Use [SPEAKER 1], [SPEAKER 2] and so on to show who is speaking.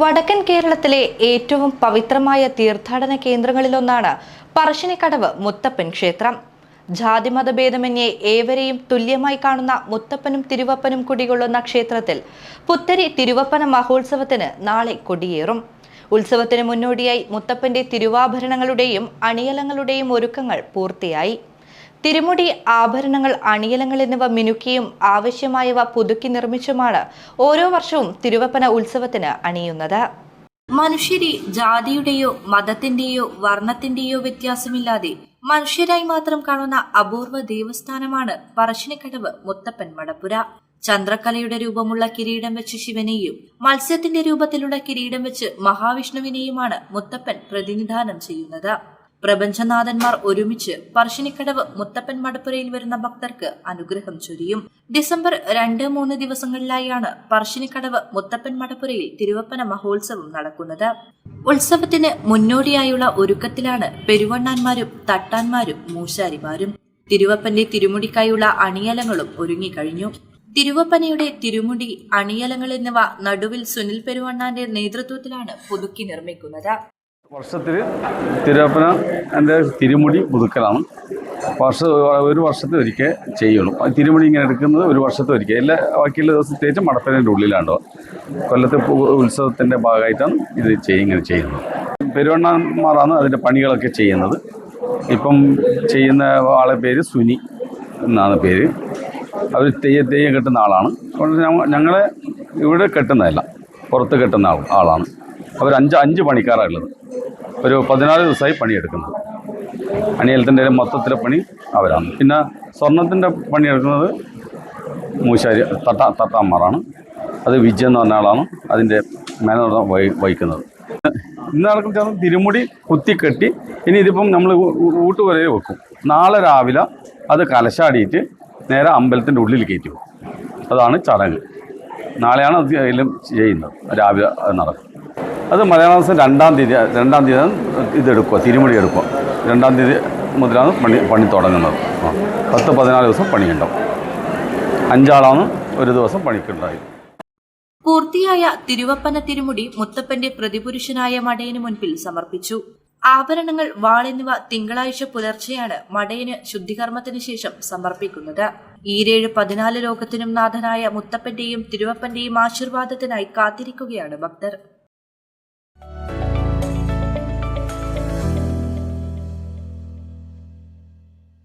[SPEAKER 1] വടക്കൻ കേരളത്തിലെ ഏറ്റവും പവിത്രമായ തീർത്ഥാടന കേന്ദ്രങ്ങളിലൊന്നാണ് പറശ്ശിനിക്കടവ് മുത്തപ്പൻ ക്ഷേത്രം. ജാതിമതഭേദമന്യേ ഏവരെയും തുല്യമായി കാണുന്ന മുത്തപ്പനും തിരുവപ്പനും കുടികൊള്ളുന്ന ക്ഷേത്രത്തിൽ പുത്തരി തിരുവപ്പന മഹോത്സവത്തിന് നാളെ കൊടിയേറും. ഉത്സവത്തിന് മുന്നോടിയായി മുത്തപ്പന്റെ തിരുവാഭരണങ്ങളുടെയും അണിയലങ്ങളുടെയും ഒരുക്കങ്ങൾ പൂർത്തിയായി. തിരുമുടി ആഭരണങ്ങൾ അണിയലങ്ങൾ എന്നിവ മിനുക്കിയും ആവശ്യമായവ പുതുക്കി നിർമ്മിച്ചുമാണ് ഓരോ വർഷവും തിരുവപ്പന ഉത്സവത്തിന് അണിയുന്നത്. മനുഷ്യരെ ജാതിയുടെയോ മതത്തിന്റെയോ വർണത്തിന്റെയോ വ്യത്യാസമില്ലാതെ മനുഷ്യരായി മാത്രം കാണുന്ന അപൂർവ ദേവസ്ഥാനമാണ് പറശ്ശിനിക്കടവ് മുത്തപ്പൻ മടപ്പുര. ചന്ദ്രക്കലയുടെ രൂപമുള്ള കിരീടം വെച്ച് ശിവനെയും മത്സ്യത്തിന്റെ രൂപത്തിലുള്ള കിരീടം വെച്ച് മഹാവിഷ്ണുവിനെയുമാണ് മുത്തപ്പൻ പ്രതിനിധാനം ചെയ്യുന്നത്. പ്രപഞ്ചനാഥന്മാർ ഒരുമിച്ച് പറശ്ശിനിക്കടവ് മുത്തപ്പൻ മടപ്പുരയിൽ വരുന്ന ഭക്തർക്ക് അനുഗ്രഹം ചൊരിയും. ഡിസംബർ രണ്ട് മൂന്ന് ദിവസങ്ങളിലായാണ് പറശ്ശിനിക്കടവ് മുത്തപ്പൻ മടപ്പുരയിൽ തിരുവപ്പന മഹോത്സവം നടക്കുന്നത്. ഉത്സവത്തിന് മുന്നോടിയായുള്ള ഒരുക്കത്തിലാണ് പെരുവണ്ണാന്മാരും തട്ടാന്മാരും മൂശാരിമാരും. തിരുവപ്പന്റെ തിരുമുടിക്കായുള്ള അണിയലങ്ങളും ഒരുങ്ങിക്കഴിഞ്ഞു. തിരുവപ്പനയുടെ തിരുമുടി അണിയലങ്ങൾ എന്നിവ നടുവിൽ സുനിൽ പെരുവണ്ണാന്റെ നേതൃത്വത്തിലാണ് പുതുക്കി നിർമ്മിക്കുന്നത്.
[SPEAKER 2] വർഷത്തിൽ തിരുവപ്പന എന്റെ തിരുമുടി പുതുക്കലാണ്. വർഷ ഒരു വർഷത്തിൽ ഒരിക്കൽ ചെയ്യുള്ളൂ. തിരുമുടി ഇങ്ങനെ എടുക്കുന്നത് ഒരു വർഷത്തിൽ ഒരിക്കൽ എല്ലാ ബാക്കിയുള്ള ദിവസം തേച്ച് മടപ്പനേന്റെ ഉള്ളിലാണ്ടോ കൊല്ലത്തെ ഉത്സവത്തിന്റെ ഭാഗമായിട്ടാണ് ഇത് ചെയ്യ ഇങ്ങനെ ചെയ്യുന്നത്. പെരുവണ്ണന്മാരാണ് അതിന്റെ പണികളൊക്കെ ചെയ്യുന്നത്. ഇപ്പം ചെയ്യുന്ന ആളെ പേര് സുനി എന്നാണ് പേര്. അവർ തെയ്യ തെയ്യം കെട്ടുന്ന ആളാണ്. ഞങ്ങളെ ഇവിടെ കെട്ടുന്നതല്ല. പുറത്ത് കെട്ടുന്ന ആളാണ്. അവർ അഞ്ച് അഞ്ച് പണിക്കാരാണ് ഉള്ളത്. ഒരു പതിനാല് ദിവസമായി പണിയെടുക്കുന്നത് അണിയലത്തിന്റെ മൊത്തത്തിലെ പണി അവരാണ്. പിന്നെ സ്വർണത്തിന്റെ പണിയെടുക്കുന്നത് മൂശാരി തട്ട തട്ടാമാറാണ് അത് വിജയ് എന്ന് പറഞ്ഞ ആളാണ് അതിന്റെ മേനോട്ടം വഹി വഹിക്കുന്നത്. ഇന്ന് നടക്കുന്ന തിരുമുടി കുത്തിക്കെട്ടി. ഇനി ഇതിപ്പം നമ്മൾ ഊട്ടുവരെ വെക്കും. നാളെ രാവിലെ അത് കലശാടിയിട്ട് നേരെ അമ്പലത്തിന്റെ ഉള്ളിൽ കയറ്റി വെക്കും. അതാണ് ചടങ്ങ്. നാളെയാണ് അത് എല്ലാം ചെയ്യുന്നത്. രാവിലെ നടക്കും. അത് മലയാള മാസം രണ്ടാം തീയതി രണ്ടാം തീയതി ഇതെടുക്കുക തിരുമുടി എടുക്കുക. രണ്ടാം തീയതി മുതലാണ് പണി പണി തുടങ്ങുന്നത്. ആ പത്ത് പതിനാല് ദിവസം പണിയുണ്ടാവും. അഞ്ചാളാണ് ഒരു ദിവസം പണിക്കുണ്ടായി.
[SPEAKER 1] പൂർത്തിയായ തിരുവപ്പന തിരുമുടി മുത്തപ്പന്റെ പ്രതിപുരുഷനായ മടയന് മുൻപിൽ സമർപ്പിച്ചു. ആഭരണങ്ങൾ വാളെന്നിവ തിങ്കളാഴ്ച പുലർച്ചെയാണ് മടയന് ശുദ്ധികർമ്മത്തിന് ശേഷം സമർപ്പിക്കുന്നത്. ഈരേഴ് പതിനാല് ലോകത്തിനും നാഥനായ മുത്തപ്പന്റെയും തിരുവപ്പന്റെയും ആശീർവാദത്തിനായി കാത്തിരിക്കുകയാണ് ഭക്തർ.